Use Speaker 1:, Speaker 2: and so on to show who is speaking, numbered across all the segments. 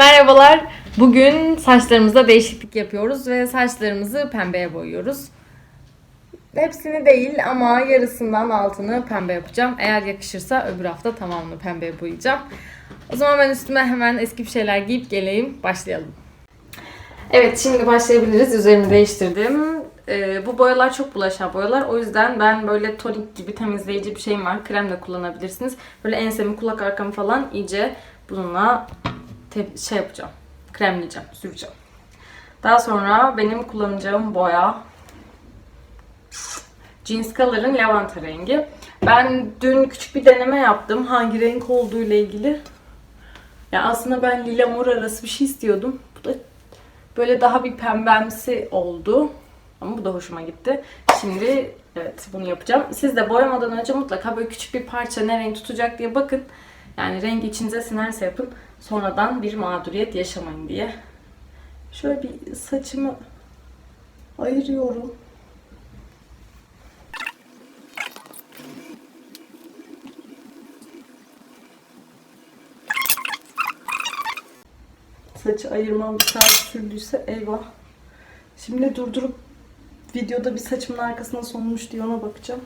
Speaker 1: Merhabalar. Bugün saçlarımızda değişiklik yapıyoruz ve saçlarımızı pembeye boyuyoruz. Hepsini değil ama yarısından altını pembe yapacağım. Eğer yakışırsa öbür hafta tamamını pembeye boyayacağım. O zaman ben üstüme hemen eski bir şeyler giyip geleyim. Başlayalım. Evet şimdi başlayabiliriz. Üzerimi değiştirdim. Ee, bu boyalar çok bulaşan boyalar. O yüzden ben böyle tonik gibi temizleyici bir şeyim var. Krem de kullanabilirsiniz. Böyle ensemi, kulak arkamı falan iyice bununla şey yapacağım. Kremleyeceğim, süreceğim. Daha sonra benim kullanacağım boya Jeans Color'ın lavanta rengi. Ben dün küçük bir deneme yaptım hangi renk olduğu ile ilgili. Ya aslında ben lila mor arası bir şey istiyordum. Bu da böyle daha bir pembemsi oldu. Ama bu da hoşuma gitti. Şimdi evet bunu yapacağım. Siz de boyamadan önce mutlaka böyle küçük bir parça ne renk tutacak diye bakın. Yani rengi içinize sinerse yapın. Sonradan bir mağduriyet yaşamayın diye. Şöyle bir saçımı ayırıyorum. Saçı ayırmam bir saat sürdüyse eyvah. Şimdi durdurup videoda bir saçımın arkasına sonmuş diye ona bakacağım.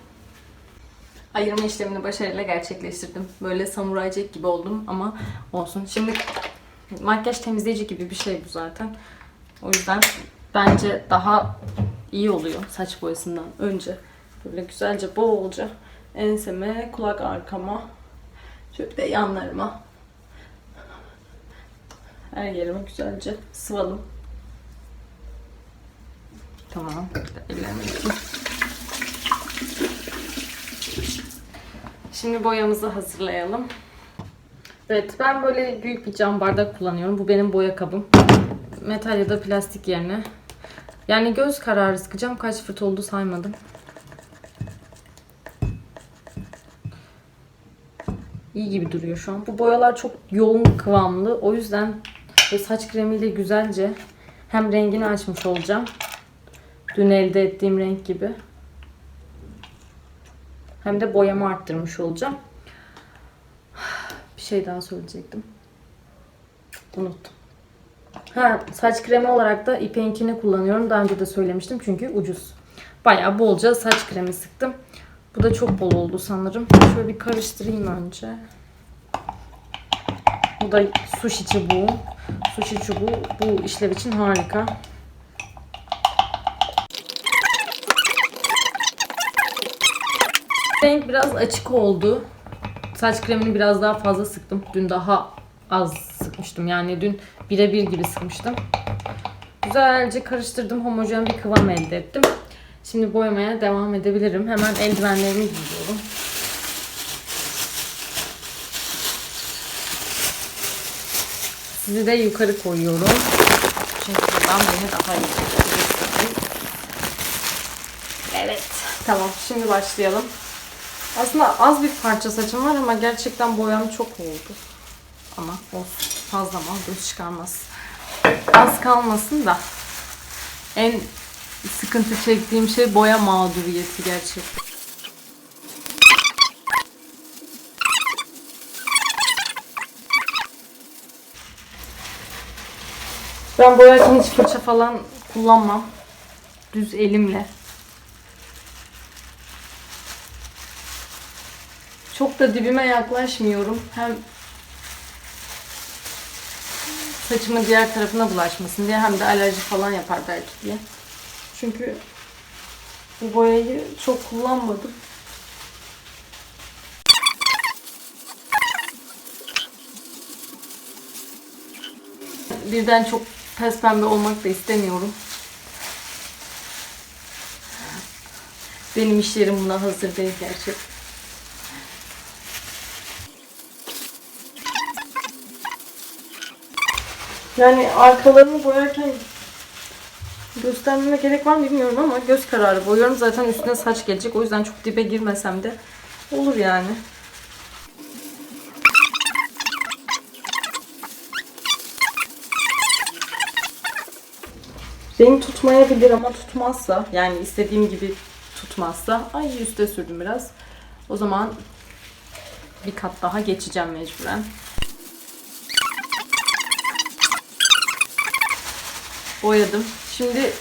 Speaker 1: Ayırma işlemini başarıyla gerçekleştirdim. Böyle samuray jack gibi oldum ama olsun. Şimdi makyaj temizleyici gibi bir şey bu zaten. O yüzden bence daha iyi oluyor saç boyasından önce. Böyle güzelce bolca enseme, kulak arkama, şöyle yanlarıma her yerime güzelce sıvalım. Tamam. Ellerimi. Şimdi boyamızı hazırlayalım. Evet ben böyle büyük bir cam bardak kullanıyorum. Bu benim boya kabım. Metal ya da plastik yerine. Yani göz kararı sıkacağım. Kaç fırt oldu saymadım. İyi gibi duruyor şu an. Bu boyalar çok yoğun kıvamlı. O yüzden saç kremiyle güzelce hem rengini açmış olacağım. Dün elde ettiğim renk gibi. Hem de boyamı arttırmış olacağım. Bir şey daha söyleyecektim. Unuttum. Ha, saç kremi olarak da İpek'inkini kullanıyorum. Daha önce de söylemiştim çünkü ucuz. Bayağı bolca saç kremi sıktım. Bu da çok bol oldu sanırım. Şöyle bir karıştırayım önce. Bu da sushi çubuğu. Sushi çubuğu bu işlev için harika. Renk biraz açık oldu. Saç kremini biraz daha fazla sıktım. Dün daha az sıkmıştım. Yani dün birebir gibi sıkmıştım. Güzelce karıştırdım. Homojen bir kıvam elde ettim. Şimdi boyamaya devam edebilirim. Hemen eldivenlerimi giyiyorum. Sizi de yukarı koyuyorum. Çünkü buradan beni daha iyi. Evet. Tamam. Şimdi başlayalım. Aslında az bir parça saçım var ama gerçekten boyam çok oldu. Ama olsun. Fazla mal göz çıkarmaz. Az kalmasın da. En sıkıntı çektiğim şey boya mağduriyeti gerçekten. Ben boyarken hiç fırça falan kullanmam. Düz elimle. Da dibime yaklaşmıyorum. Hem saçımın diğer tarafına bulaşmasın diye hem de alerji falan yapar belki diye. Çünkü bu boyayı çok kullanmadım. Birden çok pes pembe olmak da istemiyorum. Benim iş yerim buna hazır değil gerçekten. Yani arkalarını boyarken göstermeme gerek var mı bilmiyorum ama göz kararı boyuyorum. Zaten üstüne saç gelecek. O yüzden çok dibe girmesem de olur yani. Renk tutmayabilir ama tutmazsa yani istediğim gibi tutmazsa ay üste sürdüm biraz. O zaman bir kat daha geçeceğim mecburen. Boyadım. Şimdi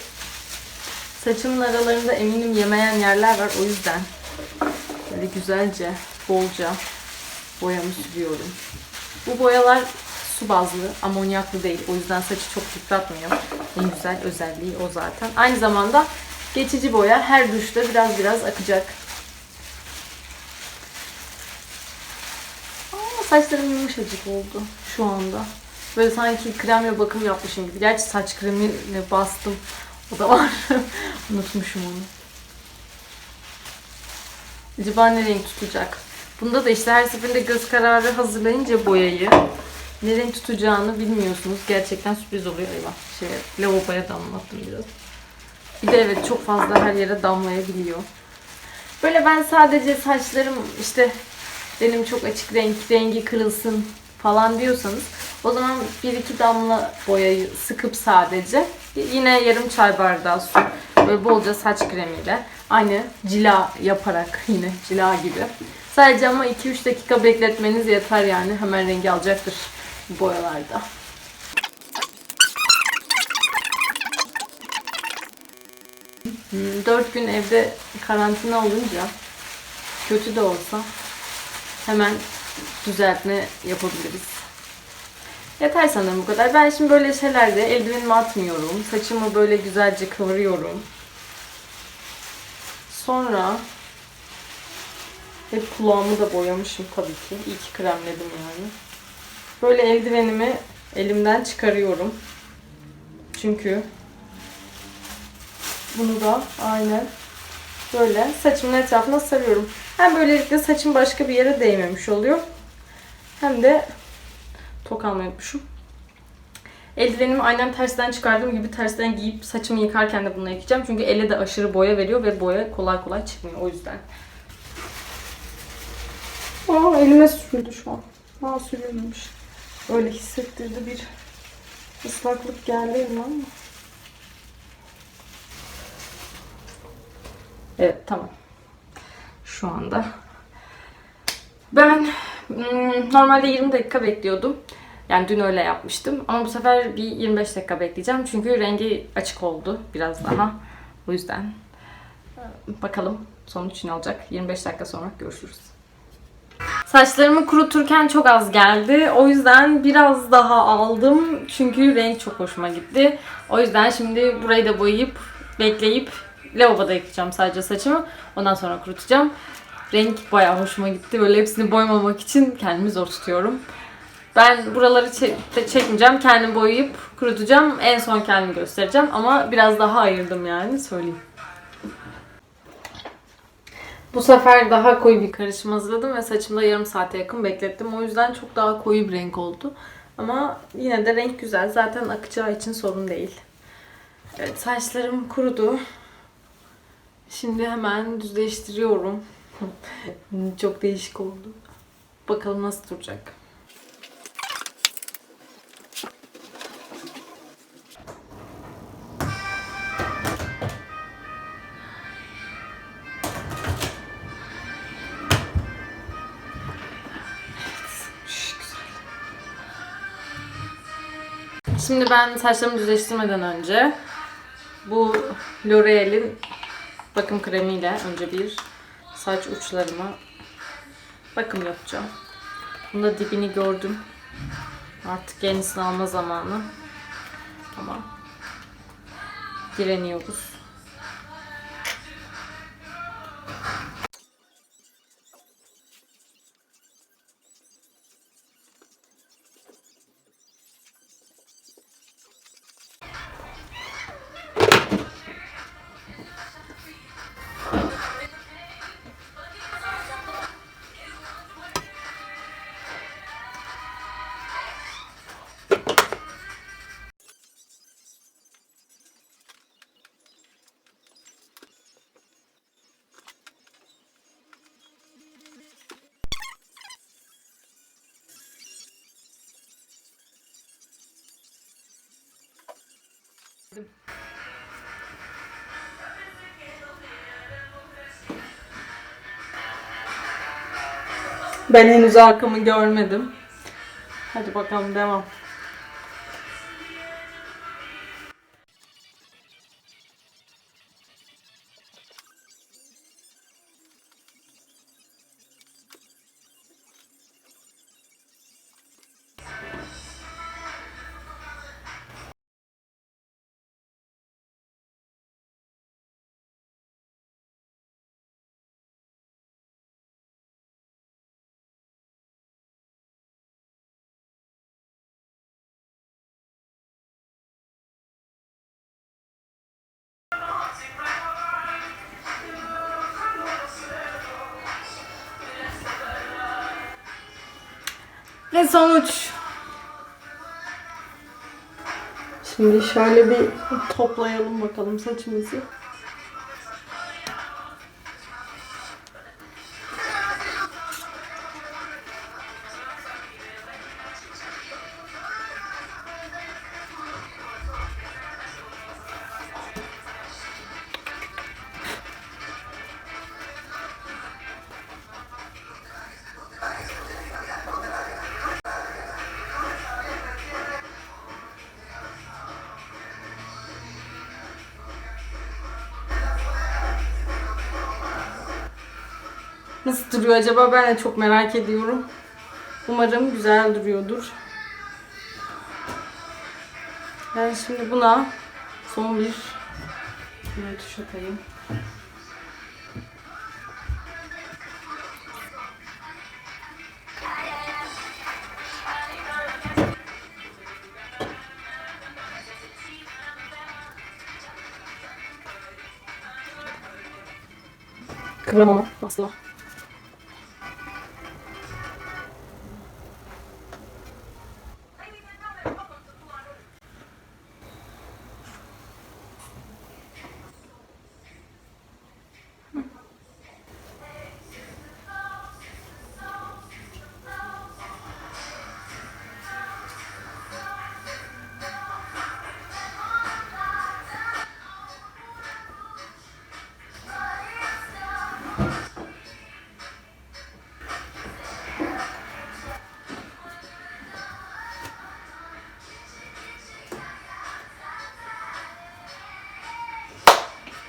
Speaker 1: saçımın aralarında eminim yemeyen yerler var. O yüzden böyle güzelce, bolca boyamı sürüyorum. Bu boyalar su bazlı, amonyaklı değil. O yüzden saçı çok yıpratmıyor. En güzel özelliği o zaten. Aynı zamanda geçici boya her duşta biraz biraz akacak. Aa, saçlarım yumuşacık oldu şu anda. Böyle sanki kremle bakım yapmışım gibi. Gerçi saç kremini bastım. O da var. Unutmuşum onu. Acaba ne renk tutacak? Bunda da işte her seferinde göz kararı hazırlayınca boyayı ne renk tutacağını bilmiyorsunuz. Gerçekten sürpriz oluyor. Eyvah. Şey, lavaboya damlattım biraz. Bir de evet çok fazla her yere damlayabiliyor. Böyle ben sadece saçlarım işte benim çok açık renk, rengi kırılsın falan diyorsanız o zaman bir iki damla boyayı sıkıp sadece yine yarım çay bardağı su böyle bolca saç kremiyle aynı cila yaparak yine cila gibi. Sadece ama 2-3 dakika bekletmeniz yeter yani hemen rengi alacaktır boyalarda. Hmm, 4 gün evde karantina olunca kötü de olsa hemen düzeltme yapabiliriz. Yeter sanırım bu kadar. Ben şimdi böyle şeylerde eldivenimi atmıyorum. Saçımı böyle güzelce kıvırıyorum. Sonra hep kulağımı da boyamışım tabii ki. İyi ki kremledim yani. Böyle eldivenimi elimden çıkarıyorum. Çünkü bunu da aynen böyle saçımın etrafına sarıyorum. Hem böylelikle saçım başka bir yere değmemiş oluyor. Hem de tok almayı unutmuşum. Eldivenimi aynen tersten çıkardığım gibi tersten giyip saçımı yıkarken de bununla yıkayacağım. Çünkü ele de aşırı boya veriyor ve boya kolay kolay çıkmıyor o yüzden. Aa elime sürüldü şu an. Aa sürülmemiş. Öyle hissettirdi bir ıslaklık geldi elime ama. Evet tamam. Şu anda. Ben normalde 20 dakika bekliyordum. Yani dün öyle yapmıştım. Ama bu sefer bir 25 dakika bekleyeceğim. Çünkü rengi açık oldu biraz daha. O yüzden e, bakalım sonuç ne olacak. 25 dakika sonra görüşürüz. Saçlarımı kuruturken çok az geldi. O yüzden biraz daha aldım. Çünkü renk çok hoşuma gitti. O yüzden şimdi burayı da boyayıp bekleyip lavaboda yıkayacağım sadece saçımı. Ondan sonra kurutacağım. Renk bayağı hoşuma gitti. Böyle hepsini boyamamak için kendimi zor tutuyorum. Ben buraları çek- çekmeyeceğim. Kendim boyayıp kurutacağım. En son kendimi göstereceğim. Ama biraz daha ayırdım yani söyleyeyim. Bu sefer daha koyu bir karışım hazırladım ve saçımda yarım saate yakın beklettim. O yüzden çok daha koyu bir renk oldu. Ama yine de renk güzel. Zaten akacağı için sorun değil. Evet saçlarım kurudu. Şimdi hemen düzleştiriyorum. çok değişik oldu. Bakalım nasıl duracak. Şimdi ben saçlarımı düzleştirmeden önce bu L'Oreal'in bakım kremiyle önce bir saç uçlarıma bakım yapacağım. Bunda dibini gördüm. Artık yenisini alma zamanı. Ama direniyoruz. Ben henüz arkamı görmedim. Hadi bakalım devam. Ve sonuç.
Speaker 2: Şimdi şöyle bir toplayalım bakalım saçımızı.
Speaker 1: Nasıl duruyor acaba? Ben de çok merak ediyorum. Umarım güzel duruyordur. Ben şimdi buna son bir bir tuş atayım.
Speaker 2: Kıvramama asla.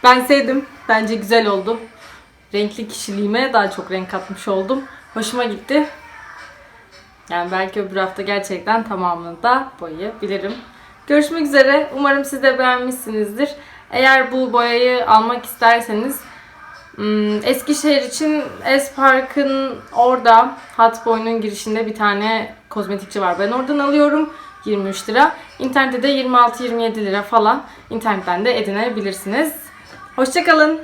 Speaker 1: Ben sevdim. Bence güzel oldu. Renkli kişiliğime daha çok renk katmış oldum. Hoşuma gitti. Yani belki öbür hafta gerçekten tamamını da boyayabilirim. Görüşmek üzere. Umarım siz de beğenmişsinizdir. Eğer bu boyayı almak isterseniz Eskişehir için Espark'ın orada Hatboy'un girişinde bir tane kozmetikçi var. Ben oradan alıyorum. 23 lira. İnternette de 26-27 lira falan. İnternetten de edinebilirsiniz. Hoşçakalın.